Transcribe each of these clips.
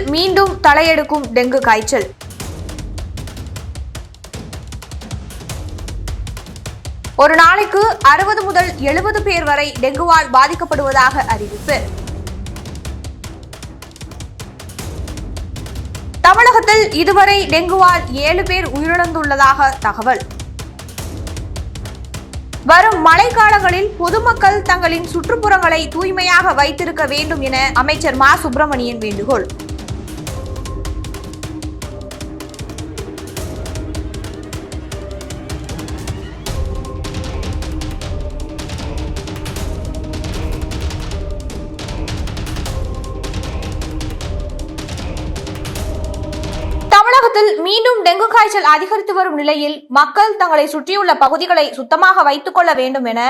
தமிழகத்தில் மீண்டும் தலையெடுக்கும் டெங்கு காய்ச்சல். ஒரு நாளைக்கு அறுபது முதல் எழுபது பேர் வரை டெங்குவால் பாதிக்கப்படுவதாக அறிவிப்பு. தமிழகத்தில் இதுவரை டெங்குவால் ஏழு பேர் உயிரிழந்துள்ளதாக தகவல். வரும் மழைக்காலங்களில் பொதுமக்கள் தங்களின் சுற்றுப்புறங்களை தூய்மையாக வைத்திருக்க வேண்டும் என அமைச்சர் மா. சுப்பிரமணியன் வேண்டுகோள். தமிழகத்தில் மீண்டும் டெங்கு காய்ச்சல் அதிகரித்து வரும் நிலையில் மக்கள் தங்களை சுற்றியுள்ள பகுதிகளை சுத்தமாக வைத்துக் கொள்ள வேண்டும் என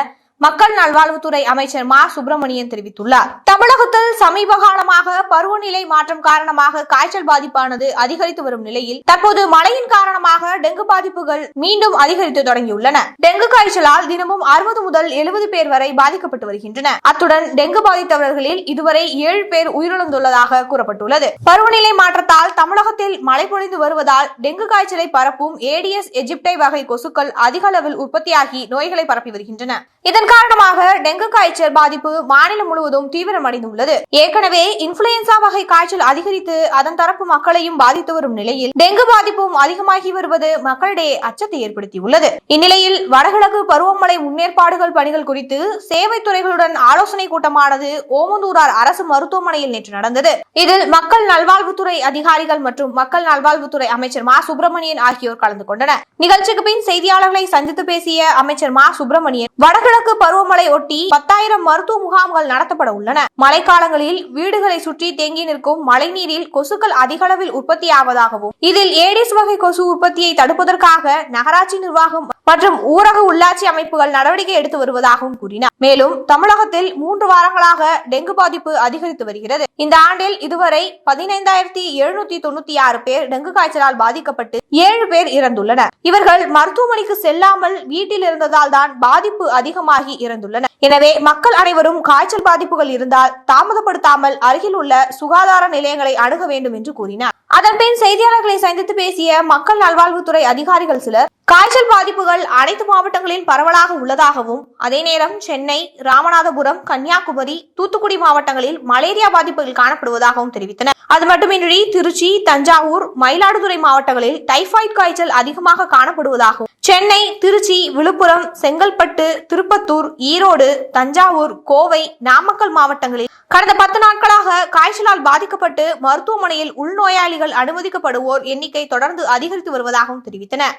மக்கள் நல்வாழ்வுத்துறை அமைச்சர் மா. சுப்பிரமணியன் தெரிவித்துள்ளார். தமிழகத்தில் சமீப காலமாக பருவநிலை மாற்றம் காரணமாக காய்ச்சல் பாதிப்பானது அதிகரித்து வரும் நிலையில் தற்போது மழையின் காரணமாக டெங்கு பாதிப்புகள் மீண்டும் அதிகரித்து தொடங்கியுள்ளன. டெங்கு காய்ச்சலால் தினமும் அறுபது முதல் எழுபது பேர் வரை பாதிக்கப்பட்டு வருகின்றன. அத்துடன் டெங்கு பாதித்தவர்களில் இதுவரை ஏழு பேர் உயிரிழந்துள்ளதாக கூறப்பட்டுள்ளது. பருவநிலை மாற்றத்தால் தமிழகத்தில் மழை பொழிந்து வருவதால் டெங்கு காய்ச்சலை பரப்பும் ஏடிஎஸ் எஜிப்டை வகை கொசுக்கள் அதிக அளவில் உற்பத்தியாகி நோய்களை பரப்பி வருகின்றன. இதன் காரணமாக டெங்கு காய்ச்சல் பாதிப்பு மாநிலம் முழுவதும் தீவிரமடைந்துள்ளது. ஏற்கனவே இன்ஃபுளுயன்சா வகை காய்ச்சல் அதிகரித்து அதன் தரப்பு மக்களையும் பாதித்து வரும் நிலையில் டெங்கு பாதிப்பும் அதிகமாகி வருவது மக்களிடையே அச்சத்தை ஏற்படுத்தியுள்ளது. இந்நிலையில் வடகிழக்கு பருவமழை முன்னேற்பாடுகள் பணிகள் குறித்து சேவை துறைகளுடன் ஆலோசனை கூட்டமானது ஓமந்தூரார் அரசு மருத்துவமனையில் நேற்று நடந்தது. இதில் மக்கள் நல்வாழ்வுத்துறை அதிகாரிகள் மற்றும் மக்கள் நல்வாழ்வுத்துறை அமைச்சர் மா. சுப்பிரமணியன் ஆகியோர் கலந்து கொண்டனர். நிகழ்ச்சிக்கு பின் செய்தியாளர்களை சந்தித்து பேசிய அமைச்சர் மா. சுப்பிரமணியன் வடகிழக்கு பருவமழை ஒட்டி பத்தாயிரம் மருத்துவ முகாம்கள் நடத்தப்பட உள்ளன. மழைக்காலங்களில் வீடுகளை சுற்றி தேங்கி நிற்கும் மழைநீரில் கொசுக்கள் அதிக அளவில் உற்பத்தியாவதாகவும் இதில் ஏடிஸ் வகை கொசு உற்பத்தியை தடுப்பதற்காக நகராட்சி நிர்வாகம் மற்றும் ஊரக உள்ளாட்சி அமைப்புகள் நடவடிக்கை எடுத்து வருவதாகவும் கூறினார். மேலும் தமிழகத்தில் மூன்று வாரங்களாக டெங்கு பாதிப்பு அதிகரித்து வருகிறது. இந்த ஆண்டில் இதுவரை பதினைந்தாயிரத்தி எழுநூத்தி தொண்ணூத்தி ஆறு பேர் டெங்கு காய்ச்சலால் பாதிக்கப்பட்டு ஏழு பேர் இறந்துள்ளனர். இவர்கள் மருத்துவமனைக்கு செல்லாமல் வீட்டில் இருந்ததால் தான் பாதிப்பு அதிகமாகி இறந்துள்ளனர். எனவே மக்கள் அனைவரும் காய்ச்சல் பாதிப்புகள் இருந்தால் தாமதப்படுத்தாமல் அருகில் உள்ள சுகாதார நிலையங்களை அணுக வேண்டும் என்று கூறினார். அதன்பின் செய்தியாளர்களை சந்தித்து பேசிய மக்கள் நல்வாழ்வுத்துறை அதிகாரிகள் சிலர் காய்ச்சல் பாதிப்புகள் அனைத்து மாவட்டங்களில் பரவலாக உள்ளதாகவும் அதே நேரம் சென்னை ராமநாதபுரம் கன்னியாகுமரி தூத்துக்குடி மாவட்டங்களில் மலேரியா பாதிப்புகள் காணப்படுவதாகவும் தெரிவித்தனர். அது மட்டுமின்றி திருச்சி தஞ்சாவூர் மயிலாடுதுறை மாவட்டங்களில் டைபாய்டு காய்ச்சல் அதிகமாக காணப்படுவதாகவும் சென்னை திருச்சி விழுப்புரம் செங்கல்பட்டு திருப்பத்தூர் ஈரோடு தஞ்சாவூர் கோவை நாமக்கல் மாவட்டங்களில் கடந்த பத்து நாட்களாக காய்ச்சலால் பாதிக்கப்பட்டு மருத்துவமனையில் உள்நோயாளிகள் அனுமதிக்கப்படுவோர் எண்ணிக்கை தொடர்ந்து அதிகரித்து வருவதாகவும் தெரிவித்தனர்.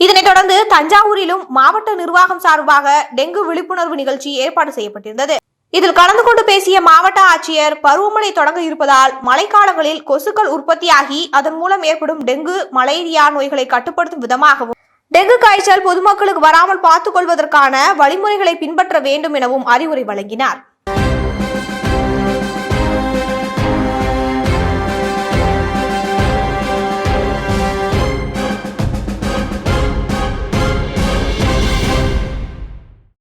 இதனைத் தொடர்ந்து தஞ்சாவூரிலும் மாவட்ட நிர்வாகம் சார்பாக டெங்கு விழிப்புணர்வு நிகழ்ச்சி ஏற்பாடு செய்யப்பட்டிருந்தது. இதில் கலந்து கொண்டு பேசிய மாவட்ட ஆட்சியர் பருவமழை தொடங்க இருப்பதால் மழைக்காலங்களில் கொசுக்கள் உற்பத்தியாகி அதன் மூலம் ஏற்படும் டெங்கு மலேரியா நோய்களை கட்டுப்படுத்தும் விதமாகவும் டெங்கு காய்ச்சல் பொதுமக்களுக்கு வராமல் பார்த்துக் கொள்வதற்கான வழிமுறைகளை பின்பற்ற வேண்டும் எனவும் அறிவுரை வழங்கினார்.